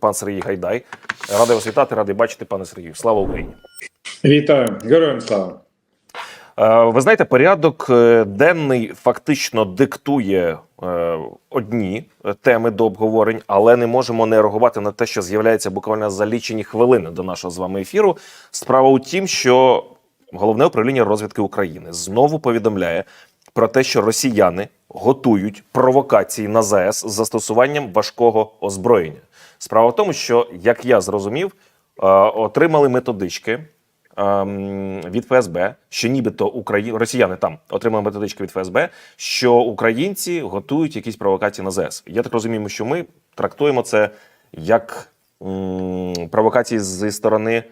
пан Сергій Гайдай. Радий вас вітати, радий бачити, пане Сергію. Слава Україні! Вітаю, героям слава. Е, Ви знаєте, порядок е, денний фактично диктує е, одні теми до обговорень, але не можемо не реагувати на те, що з'являється буквально за лічені хвилини до нашого з вами ефіру. Справа у тім, що головне управління розвідки України знову повідомляє про те, що росіяни готують провокації на ЗАЕС з застосуванням важкого озброєння. Справа в тому, що як я зрозумів, е, отримали методички ем, від ФСБ, що нібито Украї... росіяни там отримали методички від ФСБ, що українці готують якісь провокації на ЗС. Я так розумію, що ми трактуємо це як провокації зі сторони.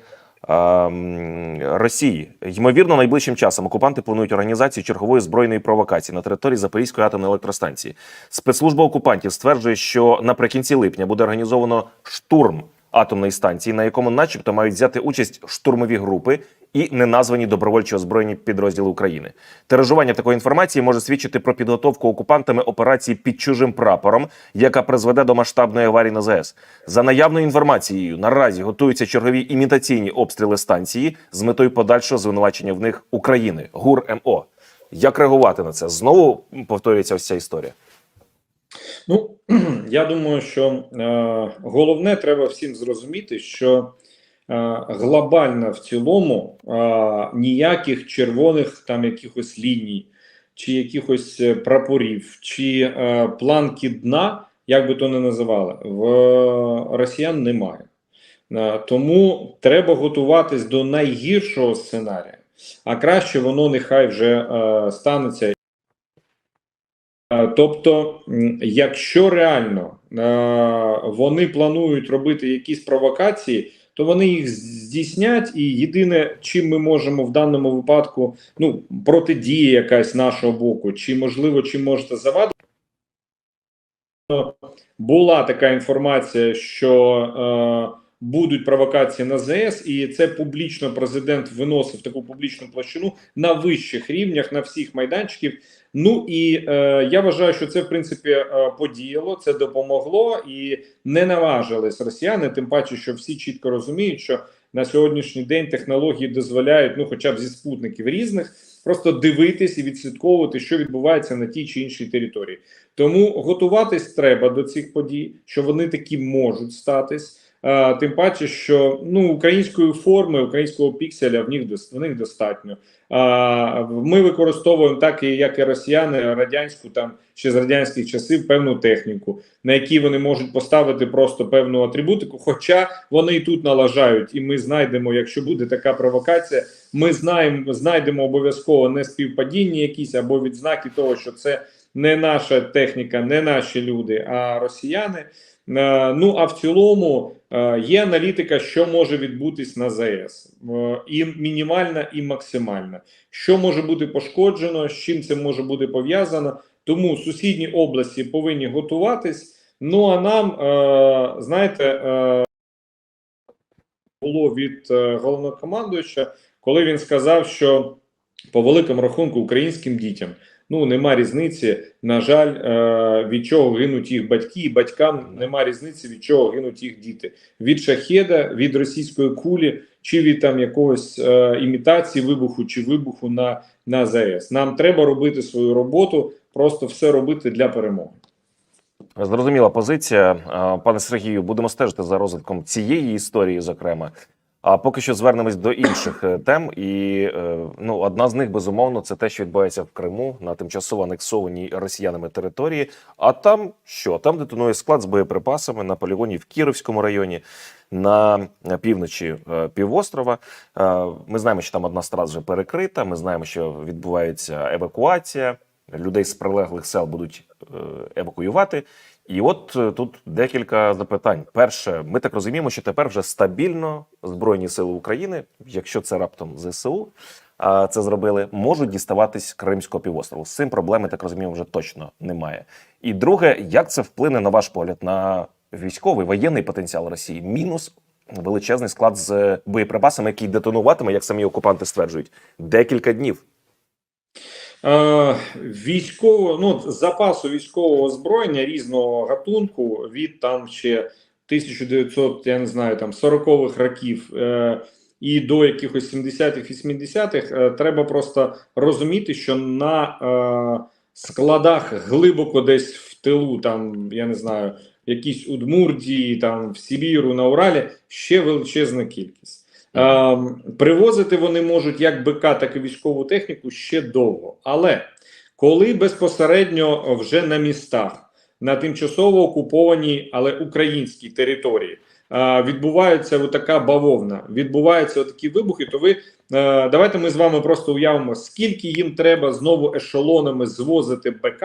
Ем, Росії ймовірно, найближчим часом окупанти планують організацію чергової збройної провокації на території Запорізької атомної електростанції. Спецслужба окупантів стверджує, що наприкінці липня буде організовано штурм атомної станції, на якому, начебто, мають взяти участь штурмові групи і неназвані добровольчі озброєні підрозділи України. Тиражування такої інформації може свідчити про підготовку окупантами операції під чужим прапором, яка призведе до масштабної аварії на ЗАЕС. За наявною інформацією, наразі готуються чергові імітаційні обстріли станції з метою подальшого звинувачення в них України. ГУР МО. Як реагувати на це? Знову повторюється ось ця історія. Ну я думаю, що е, головне треба всім зрозуміти, що глобально в цілому е, ніяких червоних там якихось ліній, чи якихось е, прапорів, чи е, планки дна, як би то не називали, в росіян немає. Е, тому треба готуватись до найгіршого сценарія, а краще воно нехай вже е, станеться. Е, Тобто, якщо реально е, вони планують робити якісь провокації, то вони їх здійснять, і єдине, чим ми можемо в даному випадку, ну протидія якась нашого боку, чи можливо, чим можете завадити. Була така інформація, що е, будуть провокації на ЗС, і це публічно президент виносив таку публічну площину на вищих рівнях, на всіх майданчиків. Ну і е, я вважаю, що це в принципі е, подіяло, це допомогло і не наважились росіяни. Тим паче, що всі чітко розуміють, що на сьогоднішній день технології дозволяють, ну хоча б зі спутників різних, просто дивитись і відслідковувати, що відбувається на тій чи іншій території. Тому готуватись треба до цих подій, що вони такі можуть статись. А, тим паче, що ну української форми, українського пікселя в них в них достатньо. Ми використовуємо так, як і росіяни, радянську там ще з радянських часів певну техніку, на якій вони можуть поставити просто певну атрибутику. Хоча вони і тут налажають, і ми знайдемо, якщо буде така провокація, ми знаємо, знайдемо обов'язково не співпадіння якісь або відзнаки того, що це не наша техніка, не наші люди, а росіяни. Е, Ну а в цілому е, є аналітика, що може відбутись на ЗАЕС, Е, і мінімальна, і максимальна. Що може бути пошкоджено, з чим це може бути пов'язано. Тому сусідні області повинні готуватись. Ну а нам, знаєте, було від е, головнокомандуюча, коли він сказав, що по великому рахунку українським дітям ну нема різниці. На жаль, е, від чого гинуть їх батьки, і батькам нема різниці, від чого гинуть їх діти. Від шахеда, від російської кулі, чи від там якогось е, імітації вибуху чи вибуху на, на ЗАЕС. Нам треба робити свою роботу, просто все робити для перемоги. Зрозуміла позиція. Е, Пане Сергію, будемо стежити за розвитком цієї історії, зокрема. А поки що звернемось до інших е, тем. І е, ну, одна з них безумовно це те, що відбувається в Криму на тимчасово анексованій росіянами території. А там що? Там детонує склад з боєприпасами на полігоні в Кіровському районі, на півночі е, півострова. Е, Ми знаємо, що там одна з вже перекрита. Ми знаємо, що відбувається евакуація. Людей з прилеглих сел будуть е, евакуювати. І от е, тут декілька запитань. Перше, ми так розуміємо, що тепер вже стабільно Збройні сили України, якщо це раптом ЗСУ а, це зробили, можуть діставатись Кримського півострову. З цим проблеми, так розуміємо, вже точно немає. І друге, як це вплине на ваш погляд на військовий воєнний потенціал Росії? Мінус величезний склад з боєприпасами, який детонуватиме, як самі окупанти стверджують, декілька днів. Е, військово, ну, запасу військового озброєння різного гатунку від там ще 1900, я не знаю, там 40-х років е, і до якихось 70-х, 80-х, е, треба просто розуміти, що на е, складах глибоко десь в тилу, там я не знаю, якісь Удмуртії, там в Сибіру, на Уралі ще величезна кількість. Е, привозити вони можуть як БК, так і військову техніку ще довго. Але коли безпосередньо вже на містах, на тимчасово окупованій, але українській території відбувається така бавовна, відбуваються такі вибухи, то ви е, давайте ми з вами просто уявимо, скільки їм треба знову ешелонами звозити БК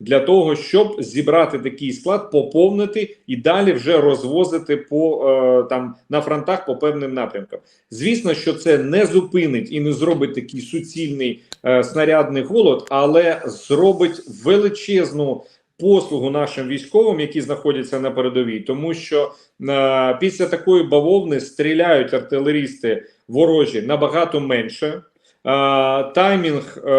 для того, щоб зібрати такий склад, поповнити і далі вже розвозити по е, там на фронтах по певним напрямкам. Звісно, що це не зупинить і не зробить такий суцільний е, снарядний голод, але зробить величезну послугу нашим військовим, які знаходяться на передовій, тому що е, після такої бавовни стріляють артилерісти ворожі набагато менше. е, Таймінг е,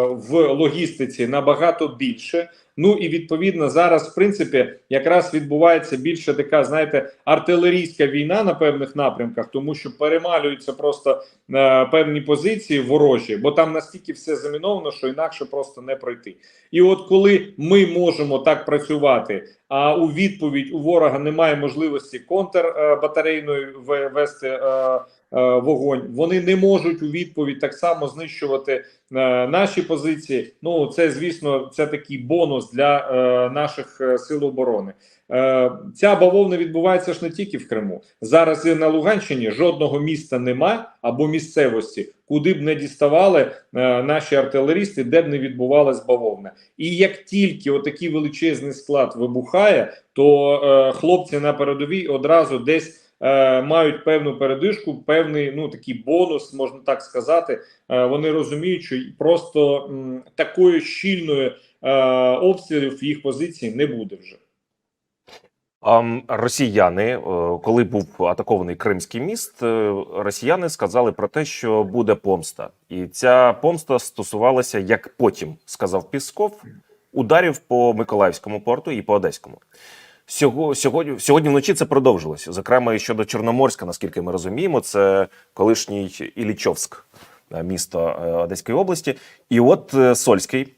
в логістиці набагато більше. Ну і відповідно зараз, в принципі, якраз відбувається більше така, знаєте, артилерійська війна на певних напрямках, тому що перемалюються просто е, певні позиції ворожі, бо там настільки все заміновано, що інакше просто не пройти. І от коли ми можемо так працювати, а у відповідь у ворога немає можливості контрбатарейної вести е, е, вогонь, вони не можуть у відповідь так само знищувати е, наші позиції. Ну це звісно, це такий бонус для е, наших е, сил оборони. Е, ця бавовна відбувається ж не тільки в Криму. Зараз і на Луганщині жодного міста нема або місцевості, куди б не діставали е, наші артилерісти, де б не відбувалась бавовна. І як тільки отакий величезний склад вибухає, то е, хлопці на передовій одразу десь. Мають певну передишку, певний ну такий бонус, можна так сказати. Вони розуміють, що просто такої щільної обстрілів їх позицій не буде вже. Росіяни, е, коли був атакований Кримський міст, е, росіяни сказали про те, що буде помста, і ця помста стосувалася, як потім сказав Пісков, ударів по Миколаївському порту і по Одеському. Сьогодні, сьогодні вночі це продовжилося. Зокрема, і щодо Чорноморська, наскільки ми розуміємо, це колишній Ілічовськ, місто е, Одеської області. І от е, Сольський,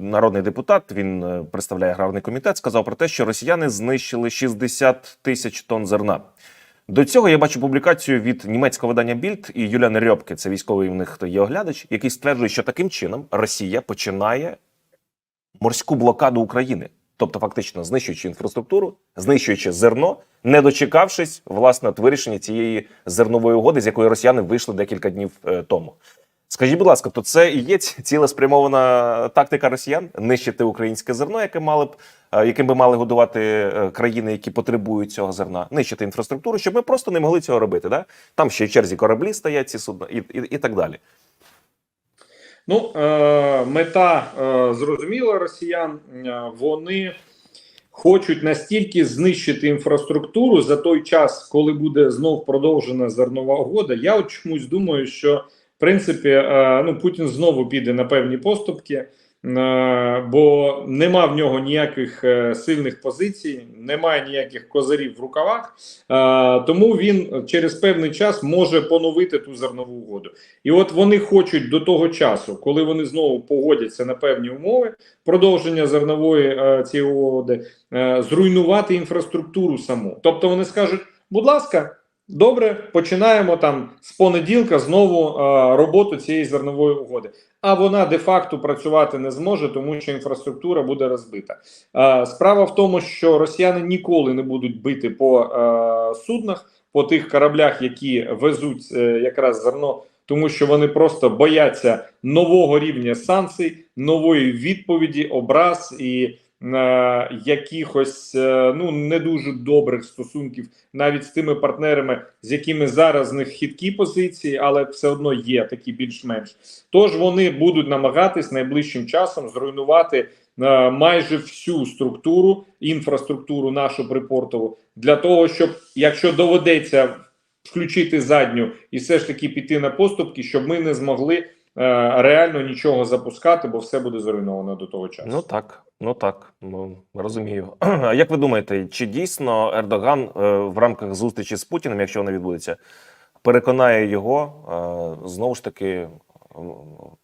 народний депутат, він е, представляє аграрний комітет, сказав про те, що росіяни знищили 60 тисяч тонн зерна. До цього я бачу публікацію від німецького видання Більд і Юліани Рьопки, це військовий в них є оглядач, який стверджує, що таким чином Росія починає морську блокаду України, тобто фактично знищуючи інфраструктуру, знищуючи зерно, не дочекавшись власне от вирішення цієї зернової угоди, з якої росіяни вийшли декілька днів е, тому. Скажіть, будь ласка, то це і є цілеспрямована тактика росіян нищити українське зерно, яке мали б е, яким би мали годувати е, країни, які потребують цього зерна, нищити інфраструктуру, щоб ми просто не могли цього робити. Да? Там ще й черзі кораблі стоять ці судна, і, і, і так далі. Ну, е, мета е, зрозуміла росіян. Е, вони хочуть настільки знищити інфраструктуру за той час, коли буде знов продовжена зернова угода. Я от чомусь думаю, що в принципі ну, Путін знову піде на певні поступки. Е, Бо нема в нього ніяких е, сильних позицій, немає ніяких козирів в рукавах, е, тому він через певний час може поновити ту зернову угоду. І от вони хочуть до того часу, коли вони знову погодяться на певні умови продовження зернової цієї угоди, зруйнувати інфраструктуру саму. Тобто вони скажуть, будь ласка, добре, починаємо там з понеділка знову е, роботу цієї зернової угоди. А вона де-факто працювати не зможе, тому що інфраструктура буде розбита. Е, справа в тому, що росіяни ніколи не будуть бити по е, суднах, по тих кораблях, які везуть е, якраз зерно тому що вони просто бояться нового рівня санкцій, нової відповіді, образ і якихось е, ну не дуже добрих стосунків навіть з тими партнерами, з якими зараз в них хиткі позиції, але все одно є такі більш-менш. Тож вони будуть намагатись найближчим часом зруйнувати. е, Майже всю структуру, інфраструктуру нашу припортову для того, щоб якщо доведеться включити задню і все ж таки піти на поступки, щоб ми не змогли реально нічого запускати, бо все буде зруйновано до того часу. Ну так, ну так, ну розумію. А як ви думаєте, чи дійсно Ердоган е, в рамках зустрічі з Путіним, якщо вона відбудеться, переконає його е, знову ж таки е,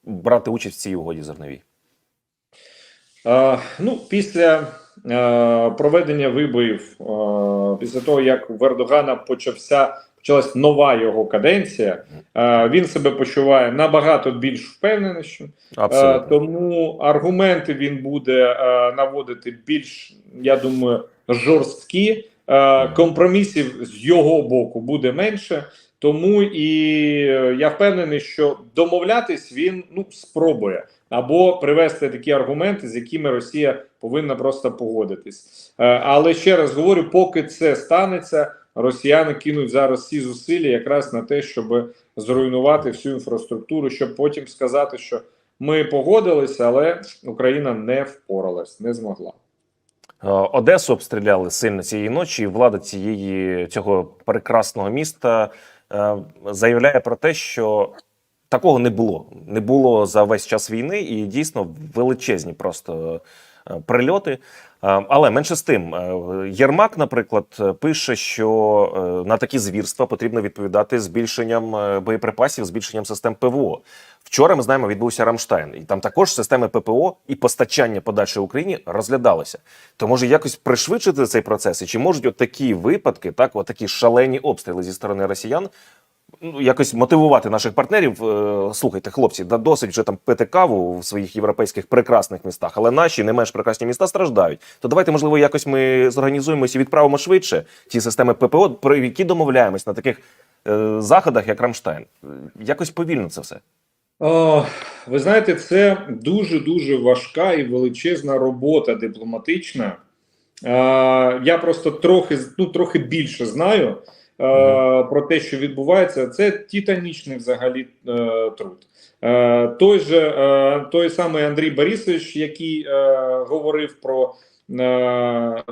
брати участь в цій угоді зерновій? Е, ну, після е, проведення виборів, е, після того як в Ердогана почався почалась нова його каденція, е, він себе почуває набагато більш впевненішим. Е, тому аргументи він буде е, наводити більш, я думаю, жорсткі. Компромісів з його боку буде менше. Тому і я впевнений, що домовлятись він ну спробує або привести такі аргументи, з якими Росія повинна просто погодитись. Але ще раз говорю, поки це станеться, росіяни кинуть зараз всі зусилля якраз на те, щоб зруйнувати всю інфраструктуру, щоб потім сказати, що ми погодилися, але Україна не впоралась, не змогла. Е, Одесу обстріляли сильно цієї ночі. і Влада цієї цього прекрасного міста е, заявляє про те, що такого не було. Не було за весь час війни, і дійсно величезні просто прильоти. Е, Але менше з тим, е, Єрмак, наприклад, пише, що е, на такі звірства потрібно відповідати збільшенням е, боєприпасів, збільшенням систем ПВО. Вчора ми знаємо, відбувся Рамштайн, і там також системи ППО і постачання подальше Україні розглядалися. То може якось пришвидшити цей процес, і чи можуть от такі випадки, так, от шалені обстріли зі сторони росіян, ну якось мотивувати наших партнерів. е, Слухайте, хлопці, да досить вже там пити каву в своїх європейських прекрасних містах, але наші не менш прекрасні міста страждають. То давайте, можливо, якось ми зорганізуємося і відправимо швидше ті системи ППО, про які домовляємось на таких е, заходах, як Рамштайн. Якось повільно це все. О, ви знаєте, це дуже дуже важка і величезна робота дипломатична. Е, я просто трохи ну, трохи більше знаю е, про те, що відбувається. Це титанічний взагалі е, труд. Е, той же е, той самий Андрій Борисович, який е, говорив про е,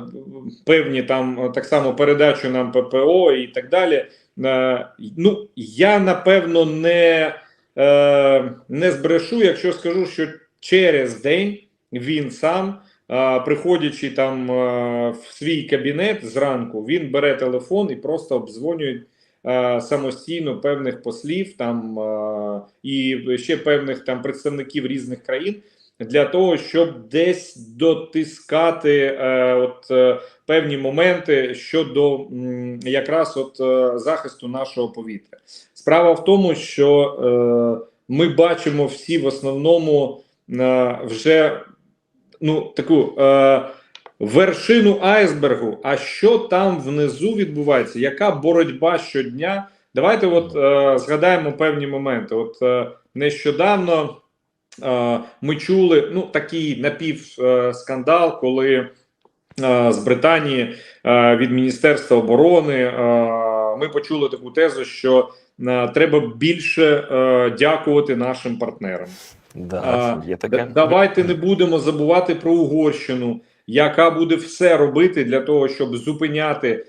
певні там так само передачу нам ППО і так далі. Е, ну я напевно не е, не збрешу, якщо скажу, що через день він сам, приходячи там в свій кабінет зранку, він бере телефон і просто обдзвонює самостійно певних послів там і ще певних там представників різних країн. Для того щоб десь дотискати е, от е, певні моменти щодо м, якраз от е, захисту нашого повітря. Справа в тому, що е, ми бачимо всі в основному е, вже ну таку е, вершину айсбергу. А що там внизу відбувається? Яка боротьба щодня? Давайте от е, згадаємо певні моменти. От е, нещодавно е, ми чули ну такий напівскандал, коли е, з Британії е, від Міністерства оборони е, ми почули таку тезу, що е, треба більше е, дякувати нашим партнерам. Да, є таке. Давайте не будемо забувати про Угорщину, яка буде все робити для того, щоб зупиняти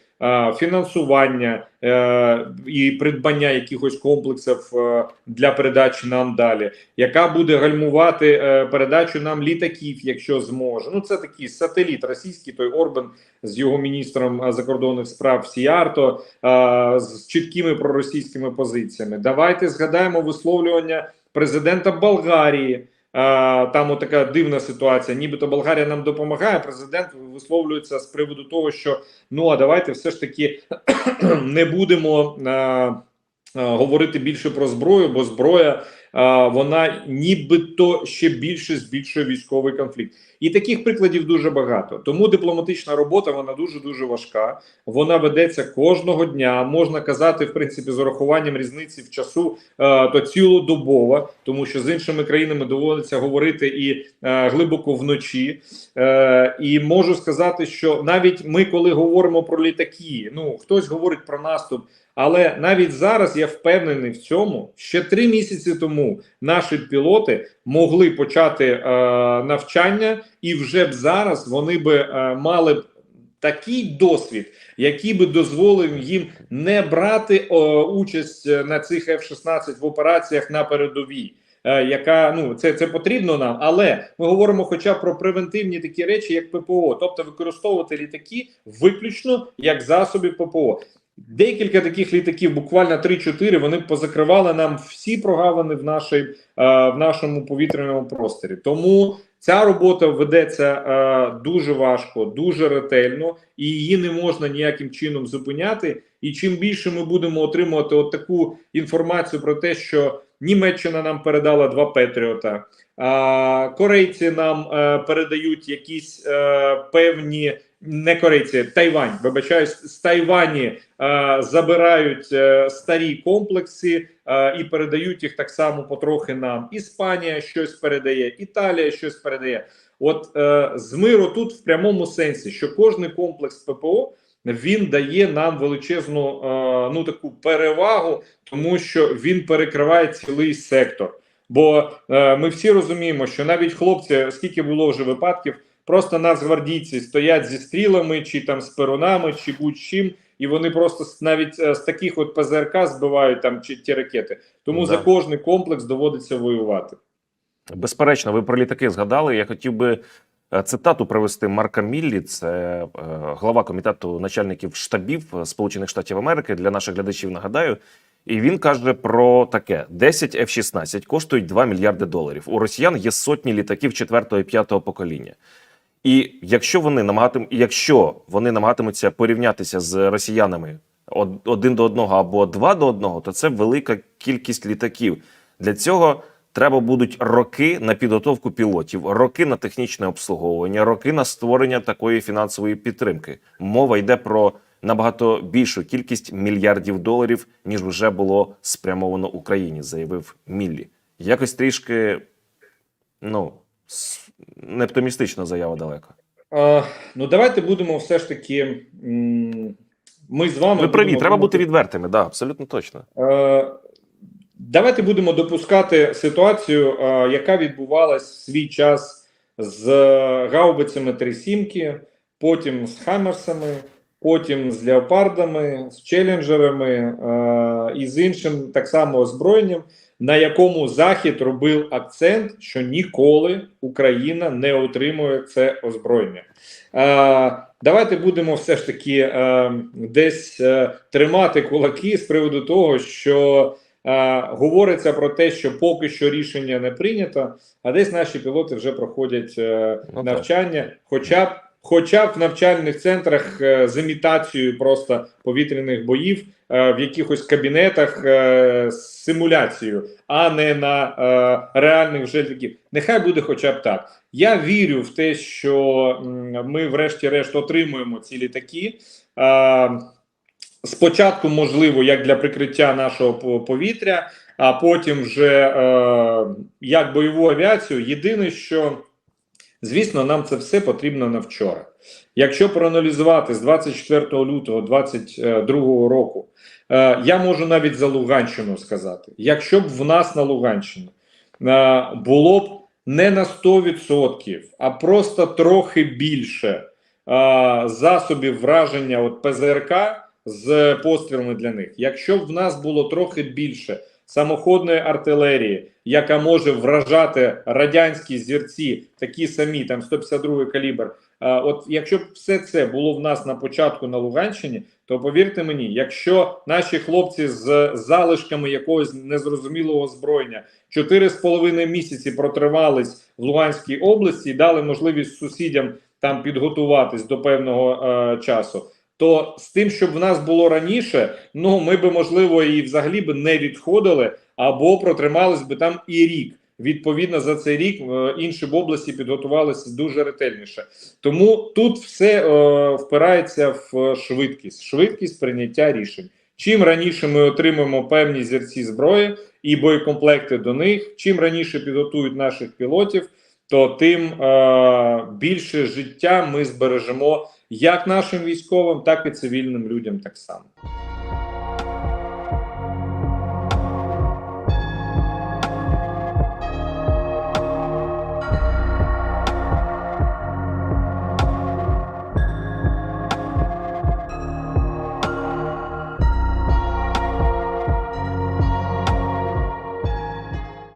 фінансування е, і придбання якихось комплексів е, для передачі нам далі, яка буде гальмувати е, передачу нам літаків, якщо зможе. Ну це такий сателіт російський, той Орбан з його міністром закордонних справ Сіарто з чіткими проросійськими позиціями. Давайте згадаємо висловлювання президента Болгарії. Там така дивна ситуація. Нібито Болгарія нам допомагає. Президент висловлюється з приводу того, що ну а давайте все ж таки не будемо говорити більше про зброю, бо зброя вона нібито ще більше збільшує військовий конфлікт. І таких прикладів дуже багато. Тому дипломатична робота вона дуже дуже важка. Вона ведеться кожного дня. Можна казати, в принципі, з урахуванням різниці в часу, е, то цілодобово, тому що з іншими країнами доводиться говорити і е, глибоко вночі. Е, і можу сказати, що навіть ми, коли говоримо про літаки, ну хтось говорить про наступ. Але навіть зараз я впевнений в цьому. Ще три місяці тому наші пілоти могли почати е, навчання, і вже б зараз вони би е, мали б такий досвід, який би дозволив їм не брати е, участь на цих F-16 в операціях на передовій. е, яка ну це, це потрібно нам, але ми говоримо хоча б про превентивні такі речі, як ППО, тобто використовувати літаки виключно як засоби ППО. Декілька таких літаків, буквально 3-4, вони позакривали нам всі прогавини в нашій, е, в нашому повітряному просторі. Тому ця робота ведеться е, дуже важко, дуже ретельно, і її не можна ніяким чином зупиняти. І чим більше ми будемо отримувати от таку інформацію про те, що Німеччина нам передала два Петріота, корейці нам е, передають якісь певні не корейці, Тайвань, вибачаюсь, з Тайвані е, забирають е, старі комплекси е, і передають їх так само потрохи нам. Іспанія щось передає, Італія щось передає. От е, з миру тут в прямому сенсі, що кожний комплекс ППО він дає нам величезну е, ну таку перевагу, тому що він перекриває цілий сектор. Бо е, ми всі розуміємо, що навіть хлопці, скільки було вже випадків, просто нацгвардійці стоять зі стрілами, чи там з перунами, чи будь-чим, і вони просто навіть е, з таких от ПЗРК збивають там чи ті ракети. Тому Да. за кожний комплекс доводиться воювати. Безперечно, ви про літаки згадали. Я хотів би е, цитату привести Марка Міллі, це е, глава комітету начальників штабів Сполучених Штатів Америки. Для наших глядачів нагадаю. І він каже про таке: 10 F-16 коштують 2 мільярди доларів. У росіян є сотні літаків 4 і 5 покоління. І якщо вони намагатим, якщо вони намагатимуться порівнятися з росіянами один до одного або два до одного, то це велика кількість літаків. Для цього треба будуть роки на підготовку пілотів, роки на технічне обслуговування, роки на створення такої фінансової підтримки. Мова йде про набагато більшу кількість мільярдів доларів, ніж вже було спрямовано Україні, заявив Міллі. Якось трішки, ну не оптимістична заява далеко. А, ну давайте будемо все ж таки. Ми з вами Ви праві, будемо треба бути відвертими, да, абсолютно точно. Е, Давайте будемо допускати ситуацію, е, яка відбувалась в свій час з гаубицями Трисімки, потім з Хаммерсами, потім з леопардами, з челенджерами е, і з іншим так само озброєнням, на якому Захід робив акцент, що ніколи Україна не отримує це озброєння. Е, Давайте будемо все ж таки е, десь е, тримати кулаки з приводу того, що е, говориться про те, що поки що рішення не прийнято, а десь наші пілоти вже проходять е, Ну, навчання, хоча б. Хоча б в навчальних центрах е, з імітацією просто повітряних боїв е, в якихось кабінетах е, з симуляцією, а не на реальних вже літаків. Нехай буде хоча б так. Я вірю в те, що ми, врешті-решт, отримуємо ці літаки. Спочатку, можливо, як для прикриття нашого повітря, а потім вже як бойову авіацію. Єдине, що звісно, нам це все потрібно на вчора. Якщо проаналізувати з 24 лютого 2022 року, е, я можу навіть за Луганщину сказати: якщо б в нас на Луганщині е, було б не на 100%, а просто трохи більше е, засобів враження от ПЗРК з пострілами для них. Якщо б в нас було трохи більше самоходної артилерії, яка може вражати радянські зірці, такі самі, там 152 калібр. От якщо б все це було в нас на початку на Луганщині, то повірте мені, якщо наші хлопці з залишками якогось незрозумілого озброєння 4,5 місяці протривались в Луганській області і дали можливість сусідям там підготуватись до певного е, часу. То з тим, щоб в нас було раніше, ну ми би можливо і взагалі би не відходили або протримались би там і рік. Відповідно за цей рік е, інші б області підготувалися дуже ретельніше. Тому тут все е, впирається в швидкість, швидкість прийняття рішень. Чим раніше ми отримаємо певні зірці зброї і боєкомплекти до них, чим раніше підготують наших пілотів, то тим е, більше життя ми збережемо як нашим військовим, так і цивільним людям так само.